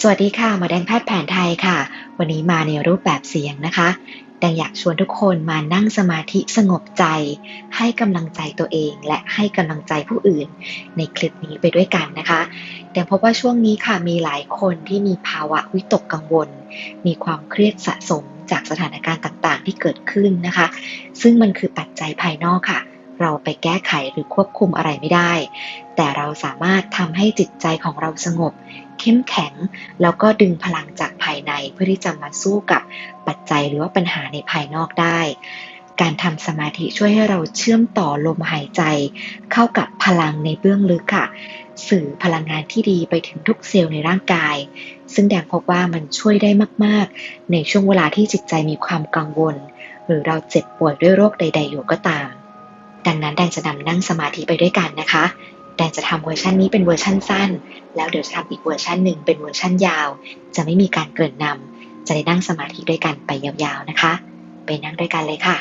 สวัสดีค่ะหมอแดงแพทย์แผนไทยค่ะ วันนี้มาในรูปแบบเสียงนะคะ แดงอยากชวนทุกคนมานั่งสมาธิสงบใจ ให้กำลังใจตัวเอง และให้กำลังใจผู้อื่น ในคลิปนี้ไปด้วยกันนะคะ แดงพบว่าช่วงนี้ค่ะมีหลายคนที่มีภาวะวิตกกังวล มีความเครียดสะสมจากสถานการณ์ต่างๆ ที่เกิดขึ้นนะคะ ซึ่งมันคือปัจจัยภายนอกค่ะ เราไปแก้ไขหรือควบคุมอะไรไม่ได้ แต่เราสามารถทำให้จิตใจของเราสงบ เข้มแข็ง แล้วก็ดึงพลังจากภายในเพื่อที่จะมาสู้กับปัจจัยหรือว่าปัญหาในภายนอกได้ การทำสมาธิช่วยให้เราเชื่อมต่อลมหายใจ เข้ากับพลังในเบื้องลึกค่ะ สื่อพลังงานที่ดีไปถึงทุกเซลล์ในร่างกาย ซึ่งแดงพบว่ามันช่วยได้มาก ๆ ในช่วงเวลาที่จิตใจมีความกังวล หรือเราเจ็บป่วยด้วยโรคใด ๆ อยู่ก็ตาม ดังนั้นแดงจะนำนั่งสมาธิไปด้วยกันนะคะ แดงจะทำเวอร์ชันนี้เป็นเวอร์ชันสั้น แล้วเดี๋ยวจะทำอีกเวอร์ชันหนึ่งเป็นเวอร์ชันยาว จะไม่มีการเกริ่นนำจะได้นั่งสมาธิด้วยกันไปยาวๆนะคะ ไปนั่งด้วยกันเลยค่ะ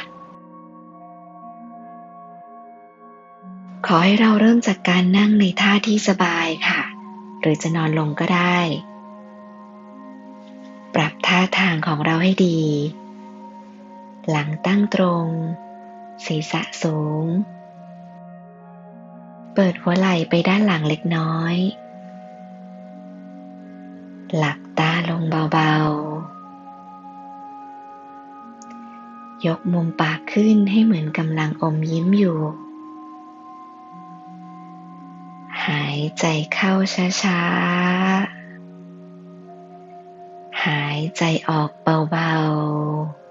ขอให้เราเริ่มจากการนั่งในท่าที่สบายค่ะ หรือจะนอนลงก็ได้ ปรับท่าทางของเราให้ดี หลังตั้งตรง ศีรษะสูง เปิดหัวไหล่ไปด้านหลังเล็กน้อย หลับตาลงเบาๆ ยกมุมปากขึ้นให้เหมือนกำลังอมยิ้มอยู่ หายใจเข้าช้าๆ หายใจออกเบาๆ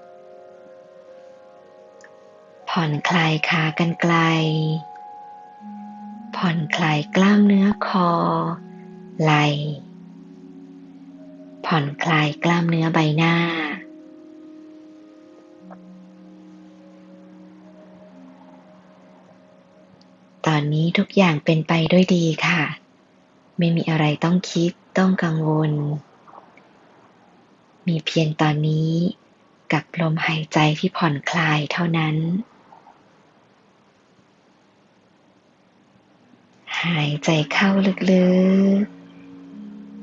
ผ่อนคลายขากรรไกลผ่อนคลายกล้ามเนื้อคอ ไหล่ ผ่อนคลายกล้ามเนื้อใบหน้า ตอนนี้ทุกอย่างเป็นไปด้วยดีค่ะ ไม่มีอะไรต้องคิดต้องกังวล มีเพียงตอนนี้กับลมหายใจที่ผ่อนคลายเท่านั้น หายใจเข้าลึก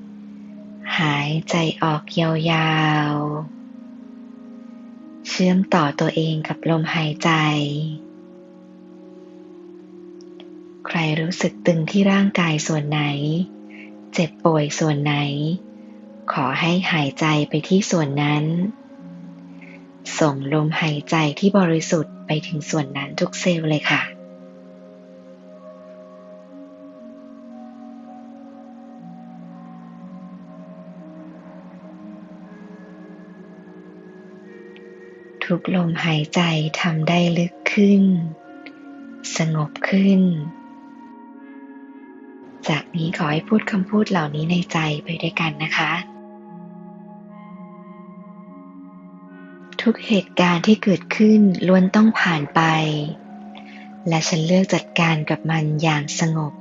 ๆ หายใจออกยาวๆ เชื่อมต่อตัวเองกับลมหายใจ ใครรู้สึกตึงที่ร่างกายส่วนไหน เจ็บป่วยส่วนไหน ขอให้หายใจไปที่ส่วนนั้น ส่งลมหายใจที่บริสุทธิ์ไปถึงส่วนนั้นทุกเซลล์เลยค่ะ ทุกลมหายใจทำได้ลึกขึ้น สงบขึ้น จากนี้ขอให้พูดคำพูดเหล่านี้ในใจไปด้วยกันนะคะ ทุกเหตุการณ์ที่เกิดขึ้นล้วนต้องผ่านไป และฉันเลือกจัดการกับมันอย่างสงบ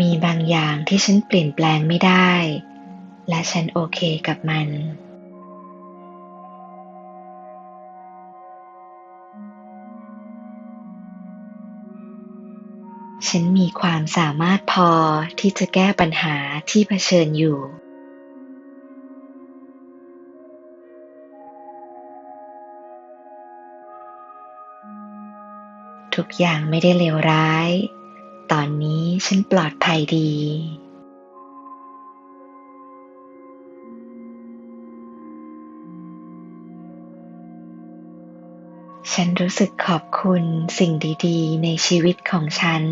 มีบางอย่างที่ฉันเปลี่ยนแปลงไม่ได้ และฉันโอเคกับมัน ฉันมีความสามารถพอที่จะแก้ปัญหาที่เผชิญอยู่ ทุกอย่างไม่ได้เลวร้าย ตอนนี้ฉันปลอดภัยดี ฉันรู้สึกขอบคุณสิ่งดีๆ ในชีวิตของฉัน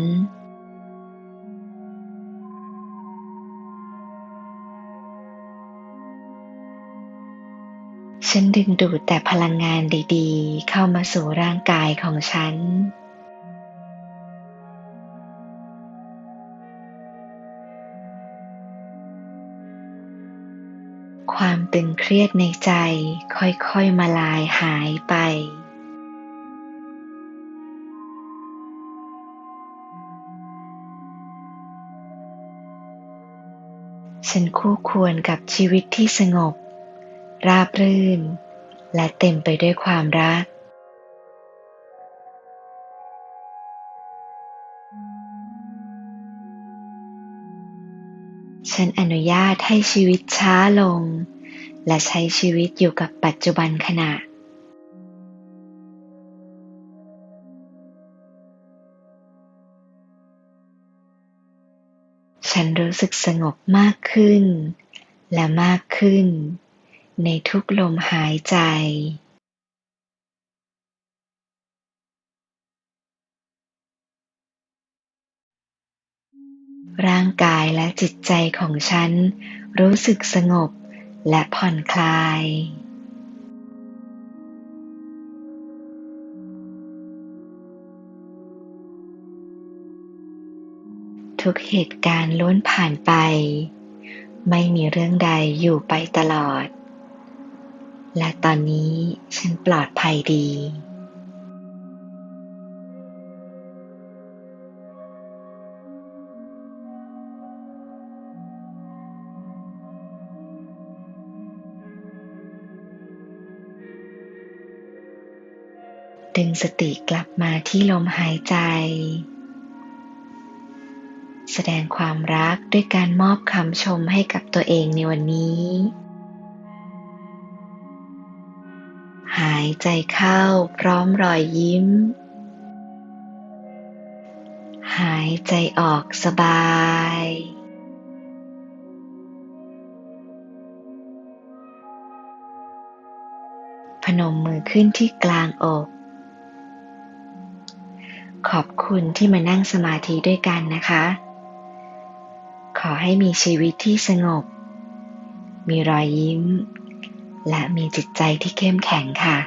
ฉันดึงดูดแต่พลังงานดีๆ เข้ามาสู่ร่างกายของฉัน ตึงเครียดในใจค่อยๆมาลายหายไป ฉันคู่ควรกับชีวิตที่สงบ ราบรื่น และเต็มไปด้วยความรักฉันอนุญาตให้ชีวิตช้าลง และใช้ชีวิตอยู่กับปัจจุบันขณะ ฉันรู้สึกสงบมากขึ้น และมากขึ้น ในทุกลมหายใจร่างกายและจิตใจของฉันรู้สึกสงบ และผ่อนคลาย ทุกเหตุการณ์ล้วนผ่านไป ไม่มีเรื่องใดอยู่ไปตลอด และตอนนี้ฉันปลอดภัยดี ดึงสติกลับมาที่ลมหายใจ แสดงความรักด้วยการมอบคำชมให้กับตัวเองในวันนี้ หายใจเข้าพร้อมรอยยิ้ม หายใจออกสบายพนมมือขึ้นที่กลางอก ขอบคุณที่มานั่งสมาธิด้วยกันนะคะ ขอให้มีชีวิตที่สงบ มีรอยยิ้ม และมีจิตใจที่เข้มแข็งค่ะ